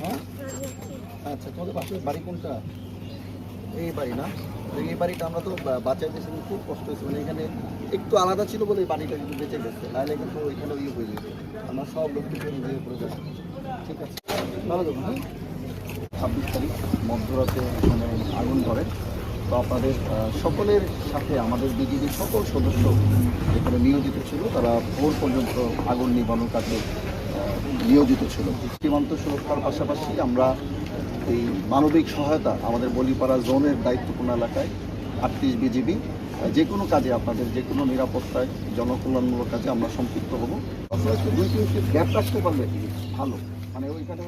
হ্যাঁ? আচ্ছা তোমাদের পাশে বাড়ি কোনটা? এই বাড়ি না? এই বাড়িটা আমরা তো বাচ্চাদের সঙ্গে খুব কষ্ট হয়েছে। মানে এখানে একটু আলাদা ছিল বলে এই বাড়িটা কিন্তু বেঁচে গেছে। নাহলে কিন্তু ওইখানে ইয়ে হয়ে যেত। আমরা সব লোককে দিয়ে পড়ে যাব। ঠিক আছে। ভালো থাকো হ্যাঁ? ছাব্বিশ তারিখ মধ্যরাতে মানে আগুন ধরে। তো আপনাদের সকলের সাথে আমাদের বিজেপির সকল সদস্য এখানে নিয়োজিত ছিল, তারা ভোর পর্যন্ত আগুন নিবানোর কাজে নিয়োজিত ছিল। সীমান্ত সুরক্ষার পাশাপাশি আমরা এই মানবিক সহায়তা আমাদের বলিপাড়া জোনের দায়িত্বপূর্ণ এলাকায়, আটত্রিশ বিজিবি যে কোনো কাজে আপনাদের, যে কোনো নিরাপত্তায় জনকল্যাণমূলক কাজে আমরা সম্পৃক্ত হব। আপনারা দুই তিন গ্যাপ রাখতে পারলে ভালো। মানে ওইখানে